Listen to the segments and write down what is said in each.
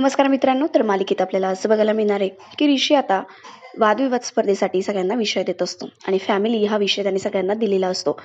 नमस्कार मित्रांनो तर मालिकेत आपल्याला असं बघायला मिळणार आहे की ऋषी आता वादविवाद स्पर्धेसाठी सगळ्यांना विषय देत असतो आणि फॅमिली हा विषय त्यांनी सगळ्यांना दिलेला असतो.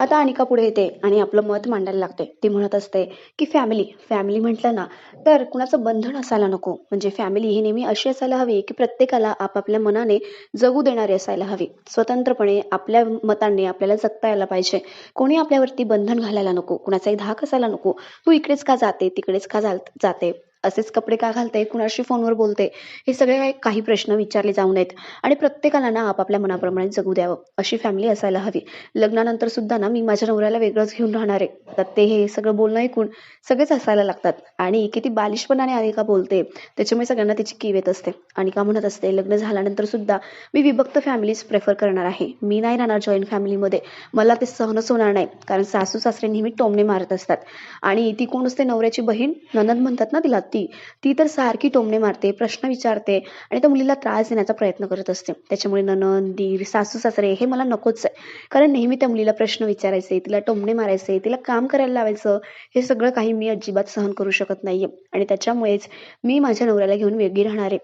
आता अनिका पुढे येते आणि आपलं मत मांडायला लागते. ती म्हणत असते की फॅमिली फॅमिली म्हटलं ना तर कुणाचं बंधन असायला नको. म्हणजे फॅमिली ही नेहमी अशी असायला हवी की प्रत्येकाला आपापल्या मनाने जगू देणारी असायला हवी. स्वतंत्रपणे आपल्या मतांनी आपल्याला जगता यायला पाहिजे. कोणी आपल्यावरती बंधन घालायला नको. कुणाचाही धाक असायला नको. तू इकडेच का जाते तिकडेच का जाते? असेच कपडे का घालते कुणाशी फोनवर बोलते हे सगळे काही- प्रश्न विचारले जाऊ नयेत. आणि प्रत्येकाला ना आपापल्या मनाप्रमाणे जगू द्यावं. अशी फॅमिली असायला हवी. लग्नानंतर सुद्धा ना मी माझ्या नवऱ्याला वेगळंच घेऊन राहणार आहे. तर ते हे सगळं बोलणं ऐकून सगळेच हसायला लागतात. आणि किती बालिशपणाने अनिका बोलते? त्याच्यामुळे सगळ्यांना तिची कीव येत असते. अनिका म्हणत असते लग्न झाल्यानंतर सुद्धा मी विभक्त फॅमिलीज प्रेफर करणार आहे. मी नाही राहणार जॉईंट फॅमिलीमध्ये मला ते सहनच होणार नाही. कारण सासू सासरे नेहमी टोमणे मारत असतात. आणि ती कोण असते? नवऱ्याची बहीण. ननद म्हणतात ना तिला ती ती. तर सारखी टोमणे मारते प्रश्न विचारते आणि त्या मुलीला त्रास देण्याचा प्रयत्न करत असते. त्याच्यामुळे ननन दीर सासू सासरे हे मला नकोच आहे. कारण नेहमी त्या मुलीला प्रश्न विचारायचे तिला टोमणे मारायचे तिला काम करायला लावायचं हे सगळं काही मी अजिबात सहन करू शकत नाहीये. आणि त्याच्यामुळेच मी माझ्या नवऱ्याला घेऊन वेगळी राहणार आहे.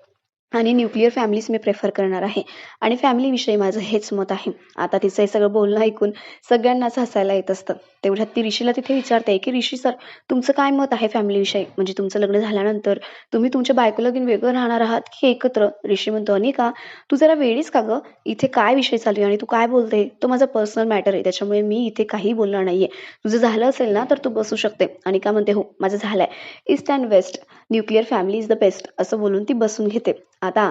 आणि न्यूक्लिअर फॅमिलीच मी प्रेफर करणार आहे. आणि फॅमिलीविषयी माझं हेच मत आहे. आता तिचं हे सगळं बोलणं ऐकून सगळ्यांनाच हसायला येत असतं. तेवढ्यात ती ऋषीला तिथे विचारते की ऋषी सर तुमचं काय मत आहे फॅमिलीविषयी म्हणजे तुमचं लग्न झाल्यानंतर तुम्ही तुमच्या बायकोला घेऊन वेगळं राहणार आहात की एकत्र? ऋषी म्हणतो अनिका तू जरा वेळीच का गं? इथे काय विषय चालू आहे आणि तू काय बोलते? तो माझा पर्सनल मॅटर आहे त्याच्यामुळे मी इथे काही बोलणार नाहीये. तुझं झालं असेल ना तर तू बसू शकते. अनिका म्हणते हो माझं झालंय. East and west nuclear family is the best असं बोलून ती बसून घेते. आता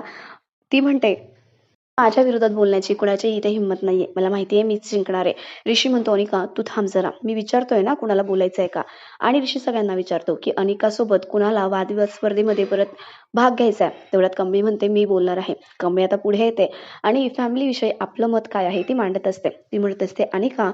ती म्हणते माझ्या विरोधात बोलण्याची कुणाची इथे हिंमत नाहीये. मला माहिती आहे मीच जिंकणार आहे. ऋषी म्हणतो अनिका तू थांब जरा. मी विचारतोय ना कुणाला बोलायचं आहे का? आणि ऋषी सगळ्यांना विचारतो की अनिका सोबत कुणाला वादविवाद स्पर्धेमध्ये परत भाग घ्यायचा आहे तेवढ्यात कमी म्हणते मी बोलणार आहे. कम्मी आता पुढे येते. आणि फॅमिली विषयी आपलं मत काय आहे ती मांडत असते. ती म्हणत असते अनिका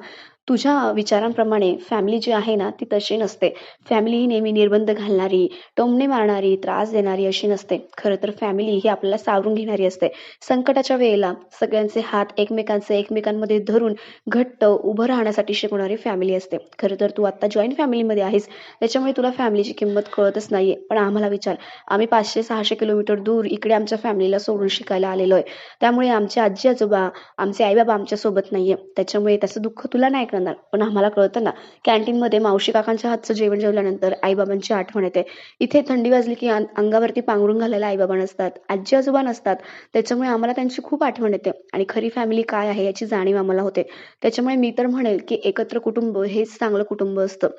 तुझ्या विचारांप्रमाणे फॅमिली जी आहे ना ती तशी नसते. फॅमिली ही नेहमी निर्बंध घालणारी टोमणे मारणारी त्रास देणारी अशी नसते. खरं तर फॅमिली ही आपल्याला सावरून घेणारी असते. संकटाच्या वेळेला सगळ्यांचे हात एकमेकांचे एकमेकांमध्ये धरून घट्ट उभं राहण्यासाठी शिकवणारी फॅमिली असते. खरं तर तू आता जॉईंट फॅमिलीमध्ये आहेस त्याच्यामुळे तुला फॅमिलीची किंमत कळतच नाहीये. पण आम्हाला विचार आम्ही पाचशे सहाशे किलोमीटर दूर इकडे आमच्या फॅमिलीला सोडून शिकायला आलेलो आहे. त्यामुळे आमचे आजी आजोबा आमचे आईबाबा आमच्यासोबत नाहीये. त्याच्यामुळे त्याचं दुःख तुला नाही ऐकणार. करणार. पण आम्हाला कळतं ना कॅन्टीनमध्ये मावशी काकांच्या हातचं जेवण जेवल्यानंतर आईबाबांची आठवण येते. इथे थंडी वाजली की अंगावरती पांघरून घालायला आईबाबा नसतात आजी आजोबा नसतात. त्याच्यामुळे आम्हाला त्यांची खूप आठवण येते. आणि खरी फॅमिली काय आहे याची जाणीव आम्हाला होते. त्याच्यामुळे मी तर म्हणेल की एकत्र कुटुंब हेच चांगलं कुटुंब असतं.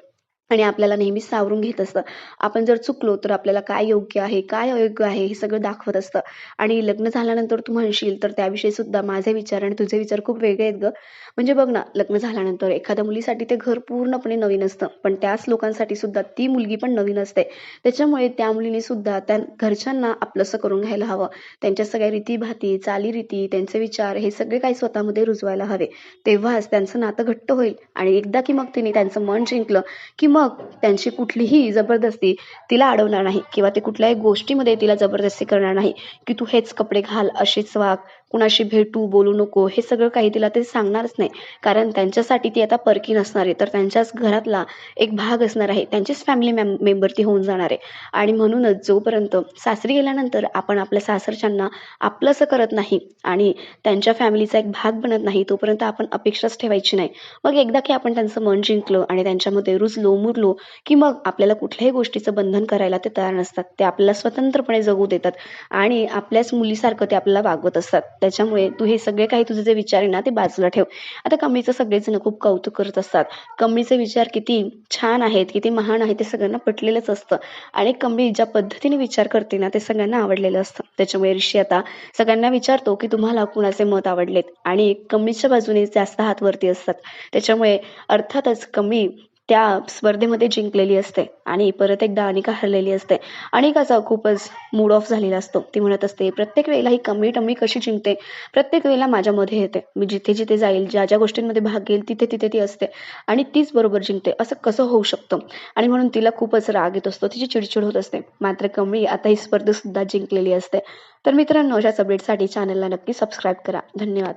आणि आपल्याला नेहमी सावरून घेत असतं. आपण जर चुकलो तर आपल्याला काय योग्य आहे काय अयोग्य आहे हे सगळं दाखवत असतं. आणि लग्न झाल्यानंतर तू म्हणशील तर त्याविषयी सुद्धा माझे विचार आणि तुझे विचार खूप वेगळे आहेत ग. म्हणजे बघ ना लग्न झाल्यानंतर एखाद्या मुलीसाठी ते घर पूर्णपणे नवीन असतं. पण त्याच लोकांसाठी सुद्धा ती मुलगी पण नवीन असते. त्याच्यामुळे त्या मुलीने सुद्धा त्या घरच्यांना आपलंसं करून घ्यायला हवं. त्यांच्या सगळ्या रीतीभाती चालीरीती त्यांचे विचार हे सगळे काही स्वतःमध्ये रुजवायला हवे. तेव्हाच त्यांचं नातं घट्ट होईल. आणि एकदा की मग तिने त्यांचं मन जिंकलं की मग मग त्यांची कुठलीही जबरदस्ती तिला अडवणार नाही किंवा ते कुठल्याही गोष्टीमध्ये तिला जबरदस्ती करणार नाही की तू हेच कपडे घाल अशीच वाग. कुणाशी भेटू बोलू नको हे सगळं काही तिला ते सांगणारच नाही. कारण त्यांच्यासाठी ती आता परकी नसणार आहे. तर त्यांच्याच घरातला एक भाग असणार आहे. त्यांचीच फॅमिली मेंबर ती होऊन जाणार आहे. आणि म्हणूनच जोपर्यंत सासरी गेल्यानंतर आपण आपल्या सासरच्यांना आपलंसं करत नाही आणि त्यांच्या फॅमिलीचा एक भाग बनत नाही तोपर्यंत आपण अपेक्षाच ठेवायची नाही. मग एकदा की आपण त्यांचं मन जिंकलं आणि त्यांच्यामध्ये रुजलो मुरलो की मग आपल्याला कुठल्याही गोष्टीचं बंधन करायला ते तयार नसतात. ते आपल्याला स्वतंत्रपणे जगू देतात आणि आपल्याच मुलीसारखं ते आपल्याला वागवत असतात. त्याच्यामुळे तू हे सगळे काही तुझे जे विचार आहे ना ते बाजूला ठेव. आता कमीचं सगळेजण खूप कौतुक करत असतात. कमीचे विचार किती छान आहेत किती महान आहेत ते सगळ्यांना पटलेलंच असतं. आणि कमी ज्या पद्धतीने विचार करते ना ते सगळ्यांना आवडलेलं असतं. त्याच्यामुळे ऋषी आता सगळ्यांना विचारतो की तुम्हाला कुणाचे मत आवडलेत? आणि कमीच्या बाजूने जास्त हात वरती असतात. त्याच्यामुळे अर्थातच कमी त्या स्पर्धेमध्ये जिंकलेली असते आणि परत एकदा अनिका हरलेली असते. अनिकाचा खूपच मूड ऑफ झालेला असतो. ती म्हणत असते प्रत्येक वेळेला ही कमी टमी कशी जिंकते? प्रत्येक वेळेला माझ्यामध्ये येते. मी जिथे जिथे जाईल ज्या ज्या गोष्टींमध्ये भाग घेईल तिथे तिथे ती असते आणि तीच बरोबर जिंकते. असं कसं होऊ शकतं? आणि म्हणून तिला खूपच राग येत असतो. तिची चिडचिड होत असते. मात्र कमी आता ही स्पर्धा सुद्धा जिंकलेली असते. तर मित्रांनो अशाच अपडेटसाठी चॅनलला नक्की सबस्क्राईब करा. धन्यवाद.